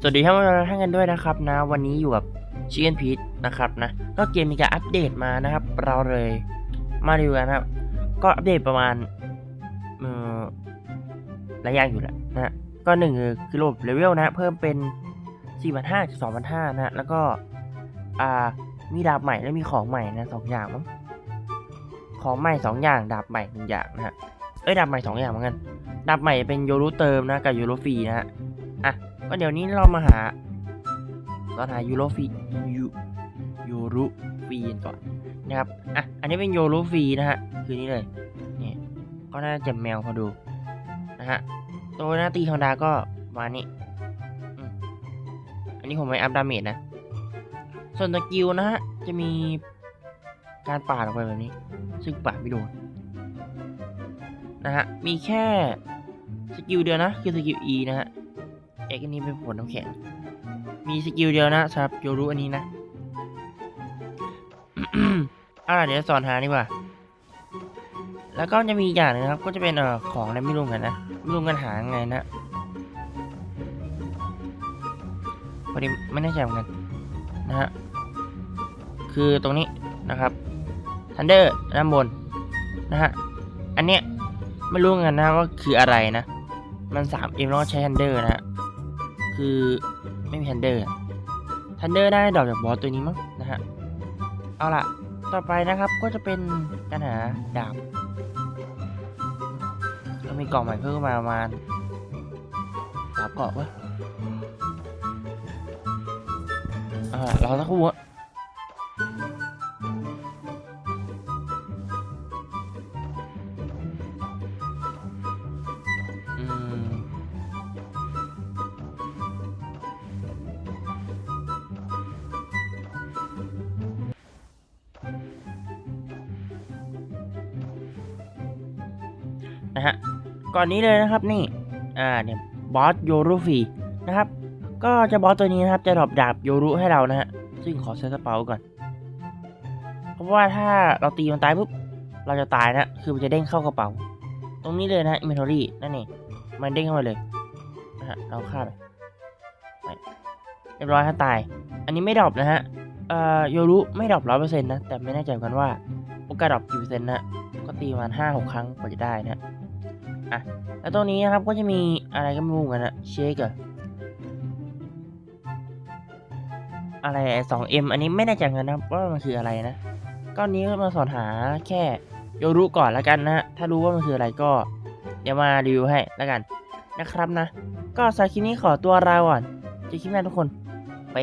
สวัสดีท่านผู้ชมท่านกันด้วยนะครับนะ วันนี้อยู่กับชิคเก้นพีทนะครับนะ ก็เกมมีการอัปเดตมานะครับ เราเลยมาดูกันครับ ก็อัปเดตประมาณเออหลายอย่างอยู่แหละนะก็หนึ่งคือระบบเลเวลนะ เพิ่มเป็น 4,500-2,500นะฮะแล้วก็อ่ามีดาบใหม่และมีของใหม่นะสองอย่างมั้งของใหม่สองอย่าง ดาบใหม่หนึ่งอย่างนะฮะเอ้ยดาบใหม่สองอย่างเหมือนกันดาบใหม่เป็นโยรุเติมนะกับโยรุฟรีนะฮะอะ ก็เดี๋ยวนี้เรามาหาเราหายูโรฟียูยูรุฟีกันก่อนนะครับ อะ อันนี้เป็นโยรุฟีนะฮะ คือนี่เลยนี่ก็น่าจะแมวพอดูนะฮะ ตัวหน้าตีธรรมดาก็มานี้อันนี้ผมไม่อัพดาเมจนะ ส่วนตะกิวนะฮะ จะมีการปาดออกไปแบบนี้ ซึ่งปาดไม่โดนนะฮะ มีแค่สกิลเดียวนะ คือสกิล E นะฮะ เอกอันนี้เป็นผลน้ำแข็ง มีสกิลเดียวนะสำหรับโยรุอันนี้นะอาล่ะเดี๋ยวสอนหาดีกว่า แล้วก็จะมีอย่างหนึงนะครับ ก็จะเป็นเอ่อของอะไรไม่รู้เหมือนกันนะไม่รู้กันหาไงนะพอดีไม่แน่ใจเหมือนกันนะฮะคือตรงนี้นะครับทันเดอร์ด้านบนนะฮะอันเนี้ยไม่รู้เหมือนกันนะว่าคืออะไรนะ มันสามเอ็มแล้วก็ใช้ทันเดอร์นะฮะ คือไม่มีทันเดอร์ทันเดอร์ได้ดอกจากบอสตัวนี้มั้งนะฮะ เอาล่ะ ต่อไปนะครับก็จะเป็นการหาดาบก็มีกล่องใหม่เพิ่มมาประมาณดาบเกาะวะอ่าเราสักครู่ นะฮะก่อนนี้เลยนะครับนี่อ่าเนี่ยบอสโยรุฟีนะครับ ก็จะบอสตัวนี้นะครับจะดรอปดาบโยรุให้เรานะฮะซึ่งขอเซตกระเป๋าก่อน เพราะว่าถ้าเราตีมันตายปุ๊บเราจะตายนะคือมันจะเด้งเข้ากระเป๋า ตรงนี้เลยนะอินเวนทอรี่นั่นเองมันเด้งเข้ามาเลยนะฮะเราฆ่าไปไเรียบร้อยฮะตาย อันนี้ไม่ดรอปนะฮะเอ่อโยรุไม่ดรอปร้อยเปอร์เซ็นต์นะแต่ไม่แน่ใจเหมือนกันว่าโอกาสดรอปกี่เปอร์เซ็นต์นะก็ตีประมาณห้าหกครั้งกว่าจะได้นะ อะ แล้วตัวนี้นะครับก็จะมีอะไรก็ไม่รู้กันนะเชคอะอะไรสองเอ็มอันนี้ไม่แน่ใจนกันนะครับว่ามันคืออะไรนะก็นี้ก็มาสอนหาแค่โยรุก่อนแล้วกันนะถ้ารู้ว่ามันคืออะไรก็ เดี๋ยวมารีวิวให้แล้วกันนะครับนะ ก็สำหรับคลิปนี้ขอตัวลาก่อนเจอคลิปหน้าทุกคนไป